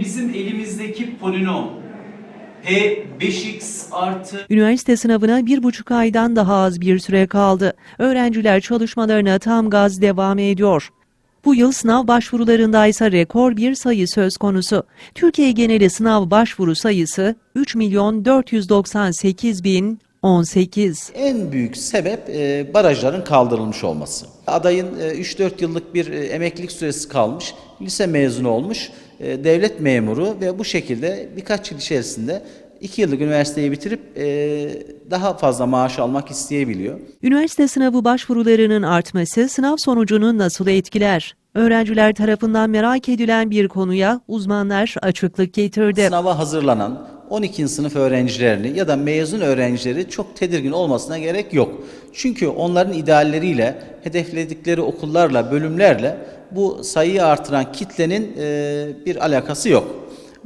Bizim elimizdeki polinom P 5x artı Üniversite sınavına bir buçuk aydan daha az bir süre kaldı. Öğrenciler çalışmalarına tam gaz devam ediyor. Bu yıl sınav başvurularında ise rekor bir sayı söz konusu. Türkiye geneli sınav başvuru sayısı 3 milyon 498 bin 18. En büyük sebep e, barajların kaldırılmış olması. Adayın e, 3-4 yıllık bir e, emeklilik süresi kalmış, lise mezunu olmuş, e, devlet memuru ve bu şekilde birkaç yıl içerisinde 2 yıllık üniversiteyi bitirip e, daha fazla maaş almak isteyebiliyor. Üniversite sınavı başvurularının artması sınav sonucunu nasıl etkiler? Öğrenciler tarafından merak edilen bir konuya uzmanlar açıklık getirdi. Sınava hazırlanan 12. sınıf öğrencilerini ya da mezun öğrencileri çok tedirgin olmasına gerek yok. Çünkü onların idealleriyle, hedefledikleri okullarla, bölümlerle bu sayıyı artıran kitlenin e, bir alakası yok.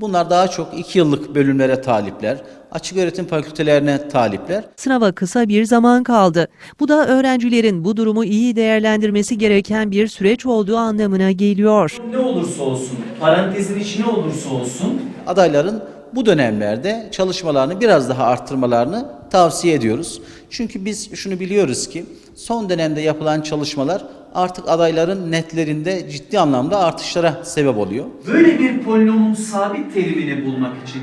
Bunlar daha çok 2 yıllık bölümlere talipler, açık öğretim fakültelerine talipler. Sınava kısa bir zaman kaldı. Bu da öğrencilerin bu durumu iyi değerlendirmesi gereken bir süreç olduğu anlamına geliyor. ne olursa olsun, parantezin içi ne olursa olsun adayların bu dönemlerde çalışmalarını biraz daha arttırmalarını tavsiye ediyoruz. Çünkü biz şunu biliyoruz ki son dönemde yapılan çalışmalar artık adayların netlerinde ciddi anlamda artışlara sebep oluyor. böyle bir polinomun sabit terimini bulmak için.